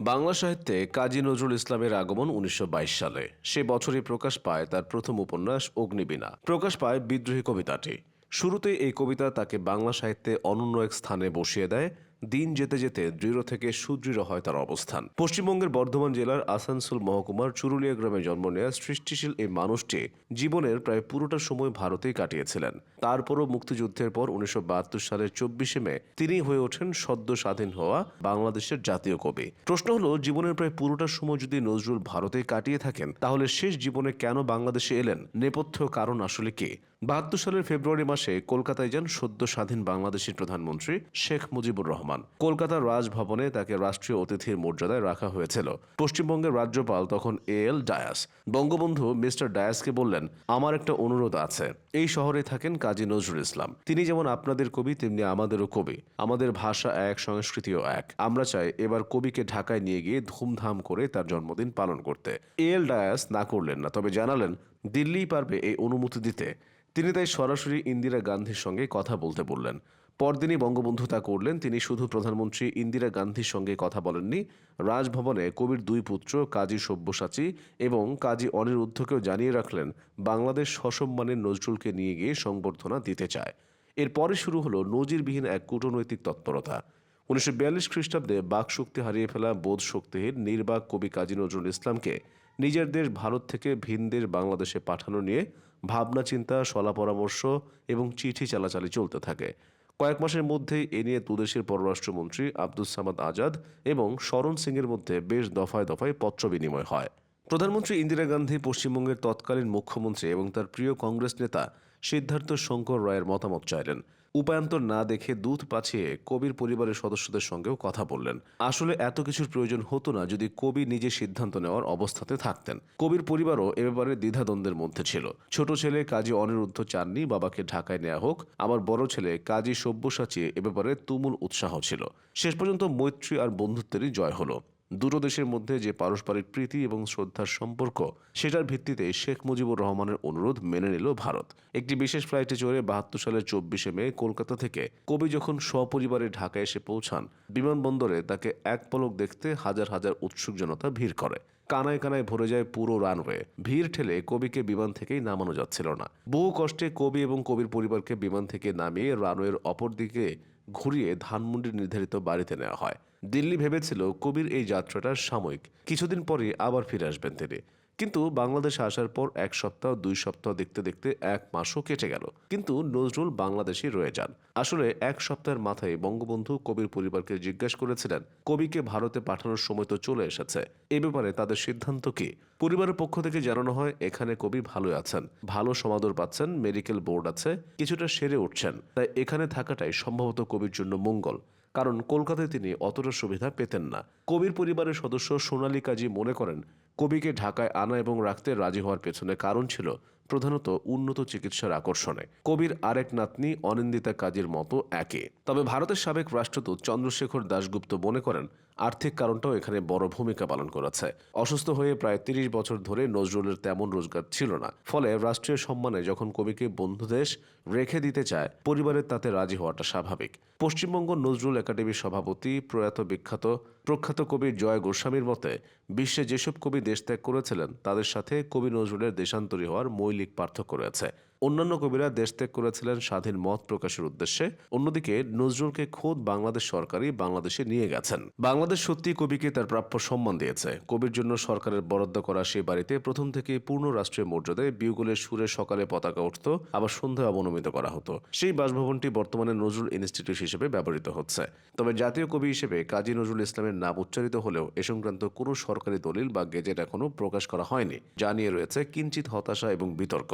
বাংলা সাহিত্যে কাজী নজরুল ইসলামের আগমন উনিশশো বাইশ সালে। সে বছরই প্রকাশ পায় তার প্রথম উপন্যাস, অগ্নিবীণা। প্রকাশ পায় বিদ্রোহী কবিতাটি। শুরুতে এই কবিতা তাকে বাংলা সাহিত্যে অনন্য এক স্থানে বসিয়ে দেয়। দিন যেতে যেতে দৃঢ় থেকে সুদৃঢ় হয় তার অবস্থান। পশ্চিমবঙ্গের বর্ধমান জেলার আসানসোল মহকুমার চুরুলিয়া গ্রামে জন্ম নেওয়া সৃষ্টিশীল এই মানুষটি জীবনের প্রায় পুরোটা সময় ভারতেই কাটিয়েছিলেন। তারপরও মুক্তিযুদ্ধের পর উনিশশো বাহাত্তর সালের চব্বিশে মে তিনি হয়ে ওঠেন সদ্য স্বাধীন হওয়া বাংলাদেশের জাতীয় কবি। প্রশ্ন হলো, জীবনের প্রায় পুরোটা সময় যদি নজরুল ভারতেই কাটিয়ে থাকেন, তাহলে শেষ জীবনে কেন বাংলাদেশে এলেন? নেপথ্য কারণ আসলে কি? বাহাত্তর সালের ফেব্রুয়ারি মাসে কলকাতায় যান সদ্য স্বাধীন বাংলাদেশের প্রধানমন্ত্রী শেখ মুজিবুর রহমান। কলকাতার রাজভবনে তাকে রাষ্ট্রীয় অতিথির মর্যাদায় রাখা হয়েছিল। পশ্চিমবঙ্গের রাজ্যপাল তখন A L Dias. Bangabandhu mister ডায়াসকে বললেন, আমার একটা অনুরোধ আছে। এই শহরে থাকেন কাজী নজরুল ইসলাম। তিনি যেমন আপনাদের কবি, তেমনি আমাদেরও কবি। আমাদের ভাষা এক, সংস্কৃতিও এক। আমরা চাই এবার কবিকে ঢাকায় নিয়ে গিয়ে ধুমধাম করে তার জন্মদিন পালন করতে। এ এল ডায়াস না করলেন না, তবে জানালেন, দিল্লিই পারবে এই অনুমতি দিতে। তিনি তাই সরাসরি ইন্দিরা গান্ধীর সঙ্গে কথা বলতে বললেন। পরদিনই বঙ্গবন্ধু তা করলেন। তিনি শুধু প্রধানমন্ত্রী ইন্দিরা গান্ধীর সঙ্গে কথা বলেননি। রাজভবনে কবির দুই পুত্র, কাজী সব্যসাচী এবং কাজী অনিরুদ্ধকেও জানিয়ে রাখলেন, বাংলাদেশ সসম্মানের নজরুলকে নিয়ে গিয়ে সংবর্ধনা দিতে চায়। এরপরে শুরু হলো নজিরবিহীন এক কূটনৈতিক তৎপরতা। উনিশশো বিয়াল্লিশ খ্রিস্টাব্দে বাকশক্তি হারিয়ে ফেলা বোধ শক্তিহীন নির্বাক কবি কাজী নজরুল ইসলামকে নিজের দেশ ভারত থেকে ভিন দেশ বাংলাদেশে পাঠানো নিয়ে ভাবনা চিন্তা সলা পরামর্শ এবং চিঠি চালাচালি চলতে থাকে। কয়েক মাসের মধ্যেই এ নিয়ে দুদেশের পররাষ্ট্রমন্ত্রী আব্দুল সামাদ আজাদ এবং শরণ সিংয়ের মধ্যে বেশ দফায় দফায় পত্র বিনিময় হয়। প্রধানমন্ত্রী ইন্দিরা গান্ধী পশ্চিমবঙ্গের তৎকালীন মুখ্যমন্ত্রী এবং তার প্রিয় কংগ্রেস নেতা সিদ্ধার্থ শঙ্কর রায়ের মতামত চাইলেন। উপায়ন্তর না দেখে দুধ পাছিয়ে কবির পরিবারের সদস্যদের সঙ্গেও কথা বললেন। আসলে এত কিছুর প্রয়োজন হতো না যদি কবি নিজে সিদ্ধান্ত নেওয়ার অবস্থাতে থাকতেন। কবির পরিবারও এ ব্যাপারে দ্বিধাদ্বন্দ্বের মধ্যে ছিল। ছোট ছেলে কাজী অনিরুদ্ধ চাননি, বাবাকে ঢাকায় নেওয়া হোক। আমার বড় ছেলে কাজী সব্যসাচী এ ব্যাপারে তুমুল উৎসাহ ছিল। শেষ পর্যন্ত মৈত্রী আর বন্ধুত্বেরই জয় হলো। দুটো দেশের মধ্যে যে পারস্পরিক প্রীতি এবং শ্রদ্ধার সম্পর্ক, সেটার ভিত্তিতে শেখ মুজিবুর রহমানের অনুরোধ মেনে নিল ভারত। একটি বিশেষ ফ্লাইটে চড়ে বাহাত্তর সালের চব্বিশে মে কলকাতা থেকে কবি যখন সপরিবারে ঢাকায় এসে পৌঁছান, বিমানবন্দরে তাকে এক পলক দেখতে হাজার হাজার উৎসুক জনতা ভিড় করে। কানায় কানায় ভরে যায় পুরো রানওয়ে। ভিড় ঠেলে কবিকে বিমান থেকেই নামানো যাচ্ছিল না। বহু কষ্টে কবি এবং কবির পরিবারকে বিমান থেকে নামিয়ে রানওয়ের অপর দিকে ঘুরিয়ে ধানমন্ডির নির্ধারিত বাড়িতে নেওয়া হয়। দিল্লি ভেবেছিল কবির এই যাত্রাটা সাময়িক। কিছুদিন পরে আবার ফিরে আসবেন তিনি। কিন্তু বাংলাদেশে আসার পর এক সপ্তাহ, দুই সপ্তাহ দেখতে দেখতে এক মাসও কেটে গেল। কিন্তু নজরুল বাংলাদেশে রয়ে যান। আসলে এক সপ্তাহের মাথায় বঙ্গবন্ধু কবির পরিবারকে জিজ্ঞাসা করেছিলেন, কবিকে ভারতে পাঠানোর সময় তো চলে এসেছে। এ ব্যাপারে তাদের সিদ্ধান্ত কি? পরিবারের পক্ষ থেকে জানানো হয়, এখানে কবি ভালো আছেন। ভালো সমাদর পাচ্ছেন, মেডিকেল বোর্ড আছে, কিছুটা সেরে উঠছেন। তাই এখানে থাকাটাই সম্ভবত কবির জন্য মঙ্গল। কারণ কলকাতায় তিনি অতটা সুবিধা পেতেন না। কবির পরিবারের সদস্য সোনালী কাজী মনে করেন কবিকে ঢাকায় আনা এবং রাখতে রাজি হওয়ার পেছনে কারণ ছিল প্রধানত উন্নত চিকিৎসার আকর্ষণে। কবির আরেক নাতনি অনিন্দিতা কাজীর মতো একে। তবে ভারতের সাবেক রাষ্ট্রদূত চন্দ্রশেখর দাশগুপ্ত মনে করেন, আর্থিক কারণটাও এখানে বড় ভূমিকা পালন করেছে। অসুস্থ হয়ে প্রায় তিরিশ বছর ধরে নজরুলের তেমন রোজগার ছিল না। ফলে রাষ্ট্রীয় সম্মানে যখন কবিকে বন্ধুদেশ রেখে দিতে চায়, পরিবারের তাতে রাজি হওয়াটা স্বাভাবিক। পশ্চিমবঙ্গ নজরুল একাডেমির সভাপতি প্রয়াত বিখ্যাত, প্রখ্যাত কবি জয় গোস্বামীর মতে, বিশ্বে যেসব কবি দেশ ত্যাগ করেছিলেন তাদের সাথে কবি নজরুলের দেশান্তরী হওয়ার মৌলিক পার্থক্য রয়েছে। অন্যান্য কবিরা দেশ ত্যাগ করেছিলেন স্বাধীন মত প্রকাশের উদ্দেশ্যে। অন্যদিকে নজরুলকে খোদ বাংলাদেশ সরকারই বাংলাদেশে নিয়ে গেছেন। বাংলাদেশ সত্যি কবিকে তার প্রাপ্য সম্মান দিয়েছে। কবির জন্য সরকারের বরাদ্দ করা সেই বাড়িতে প্রথম থেকে পূর্ণ রাষ্ট্রীয় মর্যাদায় বিউগুলের সুরে সকালে পতাকা উঠত, আবার সন্ধ্যায় অবনমিত করা হতো। সেই বাসভবনটি বর্তমানে নজরুল ইনস্টিটিউট হিসেবে ব্যবহৃত হচ্ছে। তবে জাতীয় কবি হিসেবে কাজী নজরুল ইসলামের নাম উচ্চারিত হলেও এ সংক্রান্ত কোনো সরকারি দলিল বা গেজেট এখনও প্রকাশ করা হয়নি যা নিয়ে রয়েছে কিঞ্চিত হতাশা এবং বিতর্ক।